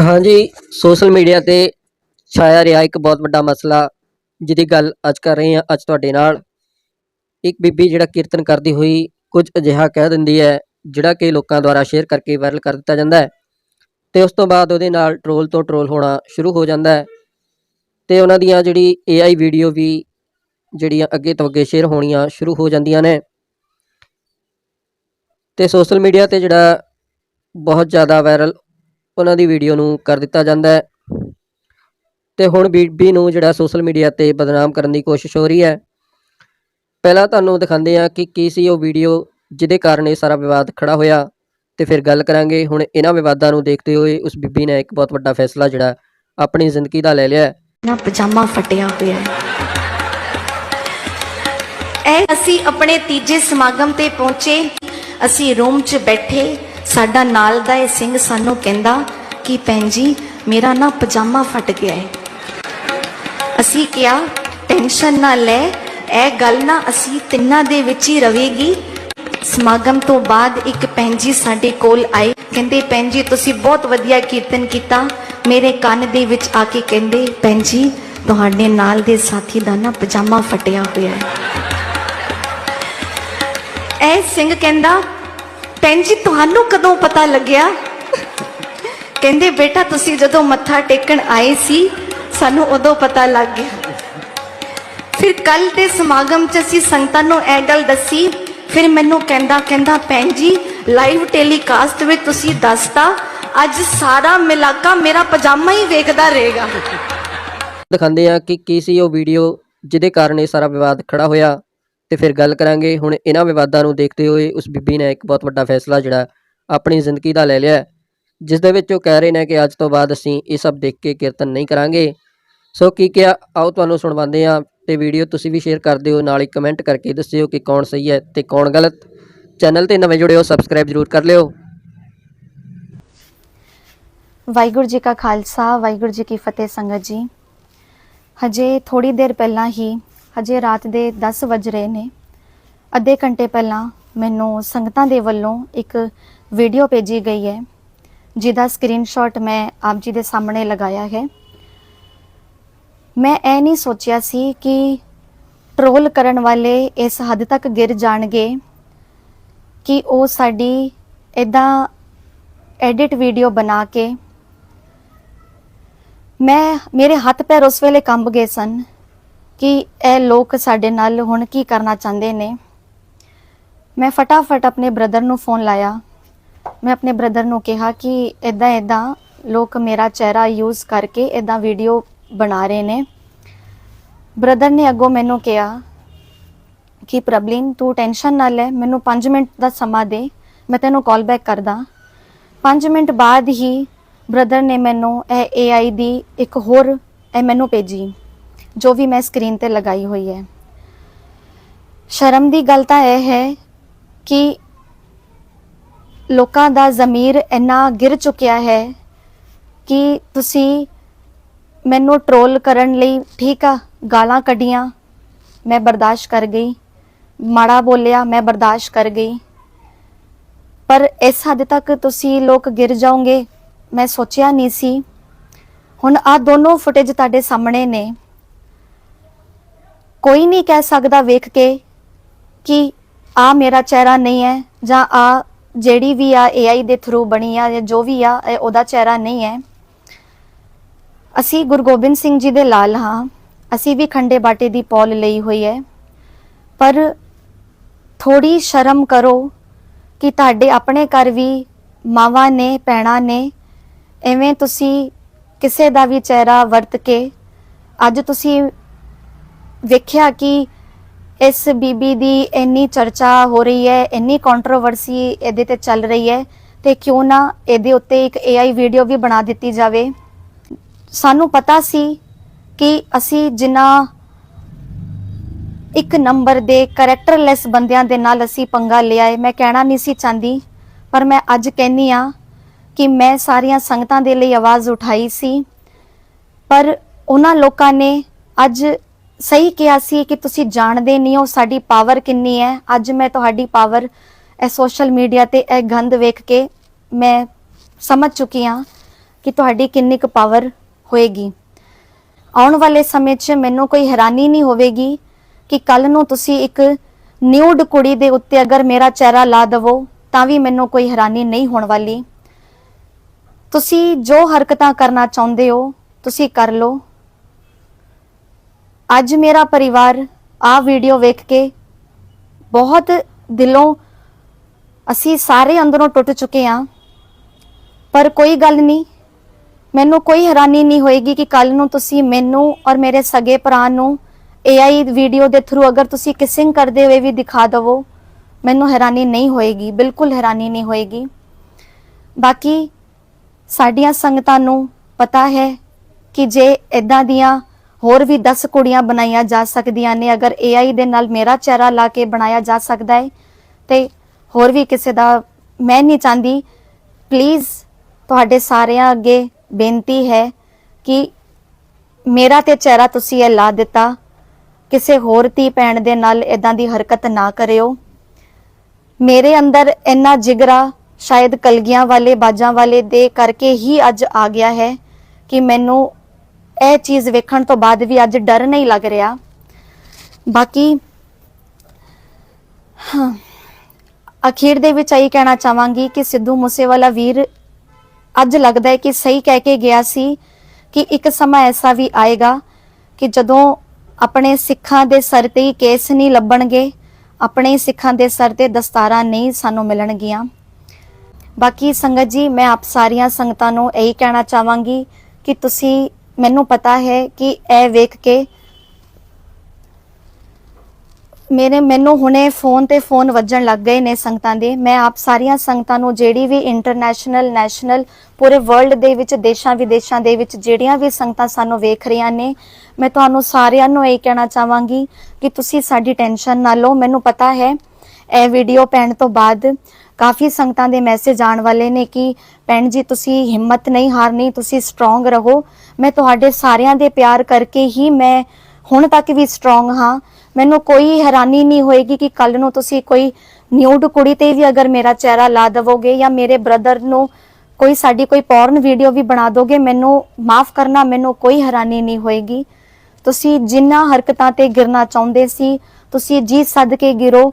ਹਾਂਜੀ, social media ਤੇ ਛਾਇਆ ਰਿਹਾ ਇੱਕ ਬਹੁਤ ਵੱਡਾ ਮਸਲਾ, ਜਿਹਦੀ ਗੱਲ ਅੱਜ ਕਰ ਰਹੇ ਹਾਂ ਅੱਜ ਤੁਹਾਡੇ ਨਾਲ। ਇੱਕ ਬੀਬੀ ਜਿਹੜਾ ਕੀਰਤਨ ਕਰਦੀ ਹੋਈ ਕੁਝ ਅਜਿਹਾ ਕਹਿ ਦਿੰਦੀ ਹੈ, ਜਿਹੜਾ ਕਿ ਲੋਕਾਂ ਦੁਆਰਾ ਸ਼ੇਅਰ ਕਰਕੇ ਵਾਇਰਲ ਕਰ ਦਿੱਤਾ ਜਾਂਦਾ ਹੈ। ਤੇ ਉਸ ਤੋਂ ਬਾਅਦ ਉਹਦੇ ਨਾਲ ਟਰੋਲ ਤੋਂ ਟਰੋਲ ਹੋਣਾ ਸ਼ੁਰੂ ਹੋ ਜਾਂਦਾ ਹੈ। ਤੇ ਉਹਨਾਂ ਦੀਆਂ ਜਿਹੜੀ AI ਵੀਡੀਓ ਵੀ ਜਿਹੜੀਆਂ ਅੱਗੇ ਤੋਂ ਅੱਗੇ ਸ਼ੇਅਰ ਹੋਣੀਆਂ ਸ਼ੁਰੂ ਹੋ ਜਾਂਦੀਆਂ ਨੇ। ਤੇ ਸੋਸ਼ਲ ਮੀਡੀਆ ਤੇ ਜਿਹੜਾ ਬਹੁਤ ਜ਼ਿਆਦਾ ਵਾਇਰਲ ਉਹਨਾਂ ਦੀ ਵੀਡੀਓ ਨੂੰ ਕਰ ਦਿੱਤਾ ਜਾਂਦਾ ਹੈ। ਤੇ ਹੁਣ ਬੀਬੀ ਨੂੰ ਜਿਹੜਾ ਸੋਸ਼ਲ ਮੀਡੀਆ ਤੇ ਬਦਨਾਮ ਕਰਨ ਦੀ ਕੋਸ਼ਿਸ਼ ਹੋ ਰਹੀ ਹੈ। ਪਹਿਲਾਂ ਤੁਹਾਨੂੰ ਦਿਖਾਉਂਦੇ ਆ ਕਿ ਕੀ ਸੀ ਉਹ ਵੀਡੀਓ ਜਿਹਦੇ ਕਾਰਨ ਇਹ ਸਾਰਾ ਵਿਵਾਦ ਖੜਾ ਹੋਇਆ। ਤੇ ਫਿਰ ਗੱਲ ਕਰਾਂਗੇ, ਹੁਣ ਇਹਨਾਂ ਵਿਵਾਦਾਂ ਨੂੰ ਦੇਖਦੇ ਹੋਏ ਉਸ ਬੀਬੀ ਨੇ ਇੱਕ ਬਹੁਤ ਵੱਡਾ ਫੈਸਲਾ ਜਿਹੜਾ ਆਪਣੀ ਜ਼ਿੰਦਗੀ ਦਾ ਲੈ ਲਿਆ ਨਾ ਪਜਾਮਾ ਫਟਿਆ ਹੋਇਆ ਹੈ। ਅਸੀਂ ਆਪਣੇ ਤੀਜੇ ਸਮਾਗਮ ਤੇ ਪਹੁੰਚੇ। ਅਸੀਂ ਰੂਮ 'ਚ ਬੈਠੇ। ਸਾਡਾ ਨਾਲ ਦਾ ਇਹ ਸਿੰਘ ਸਾਨੂੰ ਕਹਿੰਦਾ ਕਿ ਭੈਣ ਜੀ, ਮੇਰਾ ਨਾ ਪਜਾਮਾ ਫਟ ਗਿਆ ਹੈ। ਅਸੀਂ ਕਿਹਾ, ਟੈਨਸ਼ਨ ਨਾ ਲੈ, ਇਹ ਗੱਲ ਨਾ ਅਸੀਂ ਤਿੰਨਾਂ ਦੇ ਵਿੱਚ ਹੀ ਰਵੇਗੀ। ਸਮਾਗਮ ਤੋਂ ਬਾਅਦ ਇੱਕ ਭੈਣ ਜੀ ਸਾਡੇ ਕੋਲ ਆਏ। ਕਹਿੰਦੇ, ਭੈਣ ਜੀ, ਤੁਸੀਂ ਬਹੁਤ ਵਧੀਆ ਕੀਰਤਨ ਕੀਤਾ। ਮੇਰੇ ਕੰਨ ਦੇ ਵਿੱਚ ਆ ਕੇ ਕਹਿੰਦੇ, ਭੈਣ ਜੀ, ਤੁਹਾਡੇ ਨਾਲ ਦੇ ਸਾਥੀ ਦਾ ਨਾ ਪਜਾਮਾ ਫਟਿਆ ਹੋਇਆ ਹੈ। ਇਹ ਸਿੰਘ ਕਹਿੰਦਾ ਭੈਣ ਜੀ, ਤੁਹਾਨੂੰ ਕਦੋਂ ਪਤਾ ਲੱਗਿਆ? ਕਹਿੰਦੇ, ਬੇਟਾ, ਤੁਸੀਂ ਜਦੋਂ ਮੱਥਾ ਟੇਕਣ ਆਏ ਸੀ, ਸਾਨੂੰ ਉਦੋਂ ਪਤਾ ਲੱਗ ਗਿਆ। ਫਿਰ ਕੱਲ ਦੇ ਸਮਾਗਮ 'ਚ ਅਸੀਂ ਸੰਗਤਾਂ ਨੂੰ ਇਹ ਗੱਲ ਦੱਸੀ। ਫਿਰ ਮੈਨੂੰ ਕਹਿੰਦਾ ਕਹਿੰਦਾ, ਭੈਣ ਜੀ ਲਾਈਵ ਟੈਲੀਕਾਸਟ ਵਿੱਚ ਤੁਸੀਂ ਦੱਸਤਾ, ਅੱਜ ਸਾਰਾ ਮਿਲਾਕਾ ਮੇਰਾ ਪਜਾਮਾ ਹੀ ਵੇਖਦਾ ਰਹੇਗਾ। ਦਿਖਾਉਂਦੇ ਆ ਕਿ ਕੀ ਸੀ ਉਹ ਵੀਡੀਓ ਜਿਹਦੇ ਕਾਰਨ ਇਹ ਸਾਰਾ ਵਿਵਾਦ ਖੜਾ ਹੋਇਆ। ਤੇ ਫਿਰ ਗੱਲ ਕਰਾਂਗੇ। ਹੁਣ ਇਹਨਾਂ ਵਿਵਾਦਾਂ ਨੂੰ ਦੇਖਦੇ ਹੋਏ ਉਸ ਬੀਬੀ ਨੇ ਇੱਕ ਬਹੁਤ ਵੱਡਾ ਫੈਸਲਾ ਜਿਹੜਾ ਆਪਣੀ ਜ਼ਿੰਦਗੀ ਦਾ ਲੈ ਲਿਆ। ਹੈ, ਜਿਸ ਦੇ ਵਿੱਚ ਉਹ ਕਹਿ ਰਹੇ ਨੇ ਕਿ ਅੱਜ ਤੋਂ ਬਾਅਦ ਅਸੀਂ ਇਹ ਸਭ ਦੇਖ ਕੇ ਕੀਰਤਨ ਨਹੀਂ ਕਰਾਂਗੇ। ਸੋ ਕੀ ਕਿਹਾ? ਆਓ ਤੁਹਾਨੂੰ ਸੁਣਵਾਉਂਦੇ ਆ ਤੇ ਵੀਡੀਓ ਤੁਸੀਂ ਵੀ ਸ਼ੇਅਰ ਕਰ ਦਿਓ। ਨਾਲ ਹੀ ਕਮੈਂਟ ਕਰਕੇ ਦੱਸਿਓ ਕਿ ਕੌਣ ਸਹੀ ਹੈ ਤੇ ਕੌਣ ਗਲਤ। ਚੈਨਲ ਤੇ ਨਵੇਂ ਜੁੜੇ ਹੋ ਸਬਸਕ੍ਰਾਈਬ ਜ਼ਰੂਰ ਕਰ ਲਿਓ। ਵਾਹਿਗੁਰੂ ਜੀ ਕਾ ਖਾਲਸਾ ਵਾਹਿਗੁਰੂ ਜੀ ਕੀ ਫਤਿਹ ਸੰਗਤ ਜੀ। ਹਜੇ ਥੋੜੀ ਦੇਰ ਪਹਿਲਾਂ ਹੀ ਹਜੇ ਰਾਤ ਦੇ 10 ਵਜ ਰਹੇ ਨੇ। ਅੱਧੇ ਘੰਟੇ ਪਹਿਲਾਂ ਮੈਨੂੰ ਸੰਗਤਾਂ ਦੇ ਵੱਲੋਂ ਇੱਕ ਵੀਡੀਓ ਭੇਜੀ ਗਈ ਹੈ, ਜਿਹਦਾ ਸਕਰੀਨਸ਼ਾਟ ਮੈਂ ਆਪ ਜੀ ਦੇ ਸਾਹਮਣੇ ਲਗਾਇਆ ਹੈ। ਮੈਂ ਇਹ ਨਹੀਂ ਸੋਚਿਆ ਸੀ ਕਿ ਟਰੋਲ ਕਰਨ ਵਾਲੇ ਇਸ ਹੱਦ ਤੱਕ ਗਿਰ ਜਾਣਗੇ ਕਿ ਉਹ ਸਾਡੀ ਇਦਾਂ ਐਡਿਟ ਵੀਡੀਓ ਬਣਾ ਕੇ ਮੈਂ, ਮੇਰੇ ਹੱਥ ਪੈਰ ਉਸ ਵੇਲੇ ਕੰਬ ਗਏ ਸਨ। ਕਿ ਇਹ ਲੋਕ ਸਾਡੇ ਨਾਲ ਹੁਣ ਕੀ ਕਰਨਾ ਚਾਹੁੰਦੇ ਨੇ। ਮੈਂ ਫਟਾਫਟ ਆਪਣੇ ਬ੍ਰਦਰ ਨੂੰ ਫੋਨ ਲਾਇਆ। ਮੈਂ ਆਪਣੇ ਬ੍ਰਦਰ ਨੂੰ ਕਿਹਾ ਕਿ ਇਦਾਂ ਇਦਾਂ ਲੋਕ ਮੇਰਾ ਚਿਹਰਾ ਯੂਜ਼ ਕਰਕੇ ਇਦਾਂ ਵੀਡੀਓ ਬਣਾ ਰਹੇ ਨੇ। ਬ੍ਰਦਰ ਨੇ ਅੱਗੋਂ ਮੈਨੂੰ ਕਿਹਾ ਕਿ, ਪ੍ਰਬਲਿਨ, ਤੂੰ ਟੈਨਸ਼ਨ ਨਾ ਲੈ, ਮੈਨੂੰ 5 ਮਿੰਟ ਦਾ ਸਮਾਂ ਦੇ, ਮੈਂ ਤੈਨੂੰ ਕਾਲ ਬੈਕ ਕਰਦਾ। 5 ਮਿੰਟ ਬਾਅਦ ਹੀ ਬ੍ਰਦਰ ਨੇ ਮੈਨੂੰ ਇਹ AI ਦੀ ਇੱਕ ਹੋਰ ਇਹ ਮੈਨੂੰ ਭੇਜੀ। ਜੋ ਵੀ ਮੈਂ ਸਕਰੀਨ ਤੇ ਲਗਾਈ ਹੋਈ ਹੈ। ਸ਼ਰਮ ਦੀ ਗੱਲ ਤਾਂ ਇਹ ਹੈ ਕਿ ਲੋਕਾਂ ਦਾ ਜ਼ਮੀਰ ਇੰਨਾ ਗਿਰ ਚੁੱਕਿਆ ਹੈ ਕਿ ਤੁਸੀਂ ਮੈਨੂੰ ਟਰੋਲ ਕਰਨ ਲਈ ਠੀਕ ਆ, ਗਾਲਾਂ ਕੱਢੀਆਂ, ਮੈਂ ਬਰਦਾਸ਼ਤ ਕਰ ਗਈ, ਮਾੜਾ ਬੋਲਿਆ, ਮੈਂ ਬਰਦਾਸ਼ਤ ਕਰ ਗਈ। ਪਰ ਇਸ ਹੱਦ ਤੱਕ ਤੁਸੀਂ ਲੋਕ ਗਿਰ ਜਾਓਗੇ, ਮੈਂ ਸੋਚਿਆ ਨਹੀਂ ਸੀ। ਹੁਣ ਆ ਦੋਨੋਂ ਫੁਟੇਜ ਤੁਹਾਡੇ ਸਾਹਮਣੇ ਨੇ। ਕੋਈ ਨਹੀਂ ਕਹਿ ਸਕਦਾ ਵੇਖ ਕੇ ਕਿ ਆ ਮੇਰਾ ਚਿਹਰਾ ਨਹੀਂ ਹੈ ਜਾਂ ਆ ਜਿਹੜੀ ਵੀ ਆ AI ਦੇ ਥਰੂ ਬਣੀ ਆ ਜਾਂ ਜੋ ਵੀ ਆ, ਇਹ ਉਹਦਾ ਚਿਹਰਾ ਨਹੀਂ ਹੈ। ਅਸੀਂ ਗੁਰੂ ਗੋਬਿੰਦ ਸਿੰਘ ਜੀ ਦੇ ਲਾਲ ਹਾਂ। ਅਸੀਂ ਵੀ ਖੰਡੇ ਬਾਟੇ ਦੀ ਪੌਲ ਲਈ ਹੋਈ ਹੈ। ਪਰ ਥੋੜੀ ਸ਼ਰਮ ਕਰੋ ਕਿ ਤੁਹਾਡੇ ਆਪਣੇ ਘਰ ਵੀ ਮਾਵਾਂ ਨੇ ਪੈਣਾ ਨੇ ਐਵੇਂ ਤੁਸੀਂ ਕਿਸੇ ਦਾ ਵੀ ਚਿਹਰਾ ਵਰਤ ਕੇ ਅੱਜ ਤੁਸੀਂ ਵੇਖਿਆ ਕਿ ਇਸ ਬੀਬੀ ਦੀ ਇੰਨੀ ਚਰਚਾ ਹੋ ਰਹੀ ਹੈ, ਇੰਨੀ ਕੰਟਰੋਵਰਸੀ ਇਹਦੇ ਤੇ ਚੱਲ ਰਹੀ ਹੈ ਤੇ ਕਿਉਂ ਨਾ ਇਹਦੇ ਉੱਤੇ ਇੱਕ AI ਵੀਡੀਓ ਵੀ ਬਣਾ ਦਿੱਤੀ ਜਾਵੇ। ਸਾਨੂੰ ਪਤਾ ਸੀ ਕਿ ਅਸੀਂ ਜਿੰਨਾ ਇੱਕ ਨੰਬਰ ਦੇ ਕੈਰੈਕਟਰਲੈਸ ਬੰਦਿਆਂ ਦੇ ਨਾਲ ਅਸੀਂ ਪੰਗਾ ਲਿਆ ਹੈ। ਮੈਂ ਕਹਿਣਾ ਨਹੀਂ ਸੀ ਚਾਹੁੰਦੀ, ਪਰ ਮੈਂ ਅੱਜ ਕਹਿੰਨੀ ਆ ਕਿ ਮੈਂ ਸਾਰੀਆਂ ਸੰਗਤਾਂ ਦੇ ਲਈ ਆਵਾਜ਼ ਉਠਾਈ ਸੀ। ਪਰ ਉਹਨਾਂ ਲੋਕਾਂ ਨੇ ਅੱਜ ਸਹੀ ਕਿਹਾ ਸੀ ਕਿ ਤੁਸੀਂ ਜਾਣਦੇ ਨਹੀਂ ਹੋ ਸਾਡੀ ਪਾਵਰ ਕਿੰਨੀ ਹੈ। ਅੱਜ ਮੈਂ ਤੁਹਾਡੀ ਪਾਵਰ ਇਹ ਸੋਸ਼ਲ ਮੀਡੀਆ ਤੇ ਇਹ ਗੰਦ ਵੇਖ ਕੇ ਮੈਂ ਸਮਝ ਚੁੱਕੀ ਹਾਂ ਕਿ ਤੁਹਾਡੀ ਕਿੰਨੀ ਕੁ ਪਾਵਰ ਹੋਏਗੀ। ਆਉਣ ਵਾਲੇ ਸਮੇਂ 'ਚ ਮੈਨੂੰ ਕੋਈ ਹੈਰਾਨੀ ਨਹੀਂ ਹੋਵੇਗੀ ਕਿ ਕੱਲ ਨੂੰ ਤੁਸੀਂ ਇੱਕ ਨਿਊਡ ਕੁੜੀ ਦੇ ਉੱਤੇ ਅਗਰ ਮੇਰਾ ਚਿਹਰਾ ਲਾ ਦਵੋ, ਤਾਂ ਵੀ ਮੈਨੂੰ ਕੋਈ ਹੈਰਾਨੀ ਨਹੀਂ ਹੋਣ ਵਾਲੀ। ਤੁਸੀਂ ਜੋ ਹਰਕਤਾਂ ਕਰਨਾ ਚਾਹੁੰਦੇ ਹੋ, ਤੁਸੀਂ ਕਰ ਲਓ। ਅੱਜ ਮੇਰਾ ਪਰਿਵਾਰ ਆ ਵੀਡੀਓ ਵੇਖ ਕੇ ਬਹੁਤ ਦਿਲੋਂ ਅਸੀਂ ਸਾਰੇ ਅੰਦਰੋਂ ਟੁੱਟ ਚੁੱਕੇ ਹਾਂ। ਪਰ ਕੋਈ ਗੱਲ ਨਹੀਂ, ਮੈਨੂੰ ਕੋਈ ਹੈਰਾਨੀ ਨਹੀਂ ਹੋਏਗੀ ਕਿ ਕੱਲ ਨੂੰ ਤੁਸੀਂ ਮੈਨੂੰ ਔਰ ਮੇਰੇ ਸਗੇ ਭਰਾ ਨੂੰ AI ਵੀਡੀਓ ਦੇ ਥਰੂ ਅਗਰ ਤੁਸੀਂ ਕਿਸਿੰਗ ਕਰਦੇ ਹੋਏ ਵੀ ਦਿਖਾ ਦਵੋ, ਮੈਨੂੰ ਹੈਰਾਨੀ ਨਹੀਂ ਹੋਏਗੀ, ਬਿਲਕੁਲ ਹੈਰਾਨੀ ਨਹੀਂ ਹੋਏਗੀ। ਬਾਕੀ ਸਾਡੀਆਂ ਸੰਗਤਾਂ ਨੂੰ ਪਤਾ ਹੈ ਕਿ ਜੇ ਇਦਾਂ ਦੀਆਂ ਹੋਰ ਵੀ 10 ਕੁੜੀਆਂ ਬਣਾਈਆਂ ਜਾ ਸਕਦੀਆਂ ਨੇ। ਅਗਰ AI ਦੇ ਨਾਲ ਮੇਰਾ ਚਿਹਰਾ ਲਾ ਕੇ ਬਣਾਇਆ ਜਾ ਸਕਦਾ ਹੈ ਤੇ ਹੋਰ ਵੀ ਕਿਸੇ ਦਾ ਮੈਂ ਨਹੀਂ ਚਾਹੁੰਦੀ। ਪਲੀਜ਼ ਤੁਹਾਡੇ ਸਾਰਿਆਂ ਅੱਗੇ ਬੇਨਤੀ ਹੈ ਕਿ ਮੇਰਾ ਤੇ ਚਿਹਰਾ ਤੁਸੀਂ ਇਹ ਲਾ ਦਿੱਤਾ। ਕਿਸੇ ਹੋਰ ਧੀ ਭੈਣ ਦੇ ਨਾਲ ਇਦਾਂ ਦੀ ਹਰਕਤ ਨਾ ਕਰਿਓ। ਮੇਰੇ ਅੰਦਰ ਇੰਨਾ ਜਿਗਰਾ ਸ਼ਾਇਦ ਕਲਗੀਆਂ ਵਾਲੇ, ਬਾਜਾਂ ਵਾਲੇ ਦੇ ਕਰਕੇ ਹੀ ਅੱਜ ਆ ਗਿਆ ਹੈ ਕਿ ਮੈਨੂੰ ਇਹ ਚੀਜ਼ ਵੇਖਣ ਤੋਂ ਬਾਅਦ ਵੀ ਅੱਜ ਡਰ ਨਹੀਂ ਲੱਗ ਰਿਹਾ। ਬਾਕੀ, ਹਾਂ, ਅਖੀਰ ਦੇ ਵਿੱਚ ਇਹੀ ਕਹਿਣਾ ਚਾਹਾਂਗੀ ਕਿ ਸਿੱਧੂ ਮੂਸੇਵਾਲਾ ਵੀਰ ਅੱਜ ਲੱਗਦਾ ਹੈ ਕਿ ਸਹੀ ਕਹਿ ਕੇ ਗਿਆ ਸੀ ਕਿ ਇੱਕ ਸਮਾਂ ਐਸਾ ਵੀ ਆਏਗਾ ਕਿ ਜਦੋਂ ਆਪਣੇ ਸਿੱਖਾਂ ਦੇ ਸਰ ਤੇ ਹੀ ਕੇਸ ਨਹੀਂ ਲੱਭਣਗੇ, ਆਪਣੇ ਸਿੱਖਾਂ ਦੇ ਸਰ ਤੇ ਦਸਤਾਰਾਂ ਨਹੀਂ ਸਾਨੂੰ ਮਿਲਣਗੀਆਂ। ਬਾਕੀ ਸੰਗਤ ਜੀ, ਮੈਂ ਆਪ ਸਾਰੀਆਂ ਸੰਗਤਾਂ ਨੂੰ ਇਹੀ ਕਹਿਣਾ ਚਾਹਾਂਗੀ ਕਿ ਤੁਸੀਂ ਮੈਨੂੰ ਪਤਾ ਹੈ ਕਿ ਇਹ ਵੇਖ ਕੇ ਮੇਰੇ ਮੈਨੂੰ ਹੁਣੇ ਫੋਨ ਤੇ ਫੋਨ ਵੱਜਣ ਲੱਗ ਗਏ ਨੇ ਸੰਗਤਾਂ ਦੇ। ਮੈਂ ਆਪ ਸਾਰੀਆਂ ਸੰਗਤਾਂ ਨੂੰ ਜਿਹੜੀ ਵੀ ਇੰਟਰਨੈਸ਼ਨਲ ਨੈਸ਼ਨਲ ਪੂਰੇ ਵਰਲਡ ਦੇ ਵਿੱਚ, ਦੇਸ਼ਾਂ ਵਿਦੇਸ਼ਾਂ ਦੇ ਵਿੱਚ ਜਿਹੜੀਆਂ ਵੀ ਸੰਗਤਾਂ ਸਾਨੂੰ ਵੇਖ ਰਹੀਆਂ ਨੇ, ਮੈਂ ਤੁਹਾਨੂੰ ਸਾਰਿਆਂ ਨੂੰ ਇਹ ਕਹਿਣਾ ਚਾਹਾਂਗੀ ਕਿ ਤੁਸੀਂ ਸਾਡੀ ਟੈਨਸ਼ਨ ਨਾ ਲਓ। ਮੈਨੂੰ ਪਤਾ ਹੈ, ਇਹ ਵੀਡੀਓ ਪੈਣ ਤੋਂ ਬਾਅਦ ਕਾਫੀ ਸੰਗਤਾਂ ਦੇ ਮੈਸੇਜ ਆਉਣ ਵਾਲੇ ਨੇ ਕਿ ਭੈਣ ਜੀ, ਤੁਸੀਂ ਹਿੰਮਤ ਨਹੀਂ ਹਾਰਨੀ, ਤੁਸੀਂ ਸਟਰੋਂਗ ਰਹੋ। ਮੈਂ ਤੁਹਾਡੇ ਸਾਰਿਆਂ ਦੇ ਪਿਆਰ ਕਰਕੇ ਹੀ ਮੈਂ ਹੁਣ ਤੱਕ ਵੀ ਸਟਰੋਂਗ ਹਾਂ। ਮੈਨੂੰ ਕੋਈ ਹੈਰਾਨੀ ਨਹੀਂ ਹੋਏਗੀ ਕਿ ਕੱਲ ਨੂੰ ਤੁਸੀਂ ਕੋਈ ਨਿਊਡ ਕੁੜੀ ਤੇ ਵੀ ਅਗਰ ਮੇਰਾ ਚਿਹਰਾ ਲਾ ਦਵੋਗੇ ਜਾਂ ਮੇਰੇ ਬ੍ਰਦਰ ਨੂੰ ਕੋਈ ਸਾਡੀ ਕੋਈ ਪੋਰਨ ਵੀਡੀਓ ਵੀ ਬਣਾ ਦੋਗੇ, ਮੈਨੂੰ ਮਾਫ ਕਰਨਾ, ਮੈਨੂੰ ਕੋਈ ਹੈਰਾਨੀ ਨਹੀਂ ਹੋਏਗੀ। ਤੁਸੀਂ ਜਿੰਨਾ ਹਰਕਤਾਂ ਤੇ ਗਿਰਨਾ ਚਾਹੁੰਦੇ ਸੀ, ਤੁਸੀਂ ਜੀ ਸੱਦ ਕੇ ਗਿਰੋ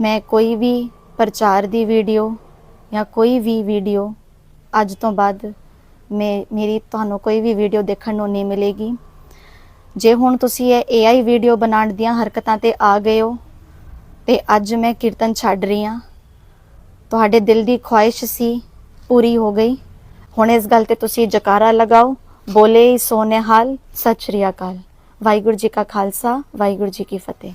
ਮੈਂ ਕੋਈ ਵੀ ਪ੍ਰਚਾਰ ਦੀ ਵੀਡੀਓ ਜਾਂ ਕੋਈ ਵੀ ਵੀਡੀਓ ਅੱਜ ਤੋਂ ਬਾਅਦ ਮੈਂ, ਮੇਰੀ ਤੁਹਾਨੂੰ ਕੋਈ ਵੀ ਵੀਡੀਓ ਦੇਖਣ ਨੂੰ ਨਹੀਂ ਮਿਲੇਗੀ। ਜੇ ਹੁਣ ਤੁਸੀਂ ਇਹ AI ਵੀਡੀਓ ਬਣਾਉਣ ਦੀਆਂ ਹਰਕਤਾਂ ਤੇ ਆ ਗਏ ਹੋ ਤੇ ਅੱਜ ਮੈਂ ਕੀਰਤਨ ਛੱਡ ਰਹੀ ਹਾਂ, ਤੁਹਾਡੇ ਦਿਲ ਦੀ ਖੁਆਇਸ਼ ਸੀ ਪੂਰੀ ਹੋ ਗਈ। ਹੁਣ ਇਸ ਗੱਲ ਤੇ ਤੁਸੀਂ ਜਕਾਰਾ ਲਗਾਓ। ਬੋਲੇ ਸੋਨੇਹਾਲ, ਸਤਿ ਸ਼੍ਰੀ ਅਕਾਲ। ਵਾਹਿਗੁਰੂ ਜੀ ਕਾ ਖਾਲਸਾ, ਵਾਹਿਗੁਰੂ ਜੀ ਕੀ ਫਤਿਹ।